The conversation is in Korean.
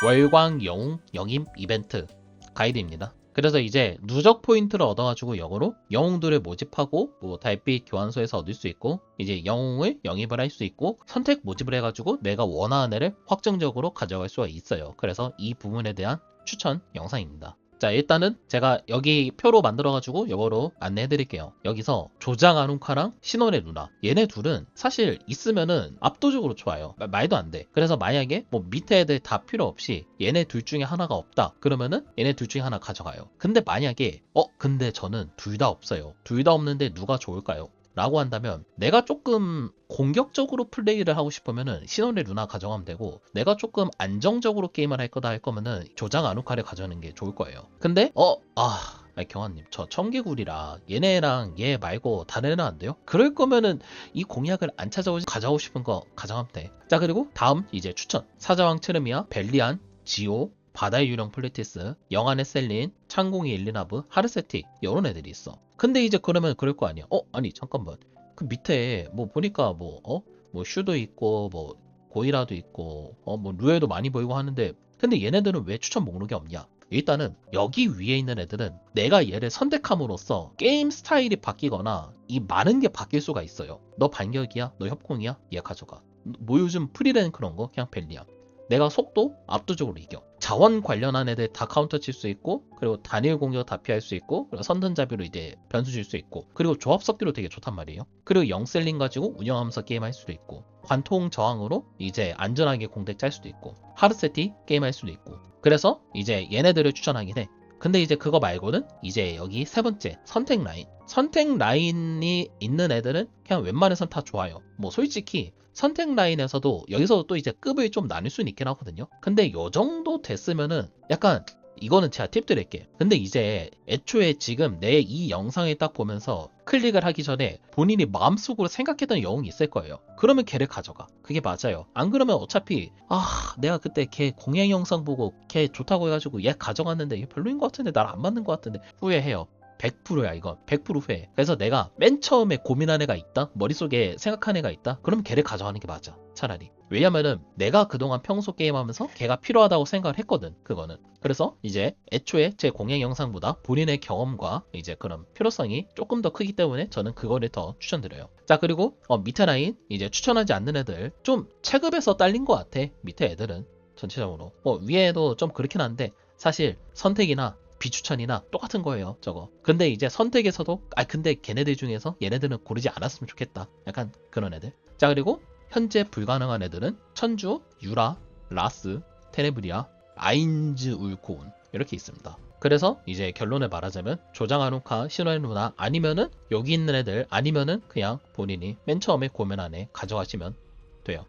월광 영웅 영임 이벤트 가이드입니다. 그래서 이제 누적 포인트를 얻어가지고 영어로 영웅들을 모집하고 뭐 달빛 교환소에서 얻을 수 있고 이제 영웅을 영입을 할 수 있고 선택 모집을 해가지고 내가 원하는 애를 확정적으로 가져갈 수가 있어요. 그래서 이 부분에 대한 추천 영상입니다. 자 일단은 제가 여기 표로 만들어가지고 영어로 안내해 드릴게요. 여기서 조장 아눈카랑 신원의 누나 얘네 둘은 사실 있으면은 압도적으로 좋아요. 마- 말도 안 돼. 그래서 만약에 뭐 밑에 애들 다 필요 없이 얘네 둘 중에 하나가 없다. 그러면은 얘네 둘 중에 하나 가져가요. 근데 만약에 어 근데 저는 둘 다 없어요. 둘 다 없는데 누가 좋을까요? 라고 한다면 내가 조금 공격적으로 플레이를 하고 싶으면은 신원의 루나 가져가면 되고 내가 조금 안정적으로 게임을 할 거다 할 거면은 조장 아누카를 가져가는 게 좋을 거예요. 근데 어 아. 아니, 경환님, 저 청개구리라 얘네랑 얘 말고 다른 애는 안 돼요? 그럴 거면은 이 공약을 안 찾아오지 가져오고 싶은 거 가져가면 돼. 자 그리고 다음 이제 추천 사자왕 체르미아, 벨리안, 지오, 바다의 유령 플레티스, 영안의 셀린, 창공의 일리나브, 하르세틱 이런 애들이 있어. 근데 이제 그러면 그럴 거 아니야. 어 아니 잠깐만 그 밑에 뭐 보니까 뭐 어 뭐 슈도 있고 뭐 고이라도 있고 어 뭐 루에도 많이 보이고 하는데 근데 얘네들은 왜 추천 목록에 없냐? 일단은 여기 위에 있는 애들은 내가 얘를 선택함으로써 게임 스타일이 바뀌거나 이 많은 게 바뀔 수가 있어요. 너 반격이야? 너 협공이야? 얘 가져가. 뭐 요즘 프리랜 그런 거 그냥 벨리야. 내가 속도 압도적으로 이겨. 자원 관련한 애들 다 카운터 칠 수 있고, 그리고 단일 공격 다 피할 수 있고, 그리고 선전잡이로 이제 변수 줄 수 있고, 그리고 조합 섞기로 되게 좋단 말이에요. 그리고 영셀링 가지고 운영하면서 게임할 수도 있고, 관통 저항으로 이제 안전하게 공덱 짤 수도 있고, 하르세티 게임할 수도 있고. 그래서 이제 얘네들을 추천하긴 해. 근데 이제 그거 말고는 이제 여기 세 번째 선택 라인. 선택 라인이 있는 애들은 그냥 웬만해선 다 좋아요. 뭐 솔직히 선택 라인에서도 여기서 또 이제 급을 좀 나눌 수는 있긴 하거든요. 근데 요 정도 됐으면은 약간 이거는 제가 팁 드릴게. 근데 이제 애초에 지금 내 이 영상을 딱 보면서 클릭을 하기 전에 본인이 마음속으로 생각했던 영웅이 있을 거예요. 그러면 걔를 가져가. 그게 맞아요. 안 그러면 어차피 아 내가 그때 걔 공약 영상 보고 걔 좋다고 해가지고 얘 가져갔는데 얘 별로인 것 같은데 날 안 맞는 것 같은데 후회해요. 100%야 이건 100% 후회. 그래서 내가 맨 처음에 고민한 애가 있다? 머릿속에 생각한 애가 있다? 그럼 걔를 가져가는 게 맞아. 차라리. 왜냐면은 내가 그동안 평소 게임하면서 걔가 필요하다고 생각을 했거든 그거는. 그래서 이제 애초에 제 공약 영상보다 본인의 경험과 이제 그런 필요성이 조금 더 크기 때문에 저는 그거를 더 추천드려요. 자 그리고 어, 밑에 라인 이제 추천하지 않는 애들 좀 체급에서 딸린 것 같아 밑에 애들은 전체적으로. 뭐 위에도 좀 그렇긴 한데 사실 선택이나 비추천이나 똑같은 거예요 저거. 근데 이제 선택에서도 아 근데 걔네들 중에서 얘네들은 고르지 않았으면 좋겠다. 약간 그런 애들. 자 그리고 현재 불가능한 애들은 천주, 유라, 라스, 테네브리아, 아인즈 울코온 이렇게 있습니다. 그래서 이제 결론을 말하자면 조장 아누카, 신화의 누나 아니면은 여기 있는 애들 아니면은 그냥 본인이 맨 처음에 고민한 애 가져가시면 돼요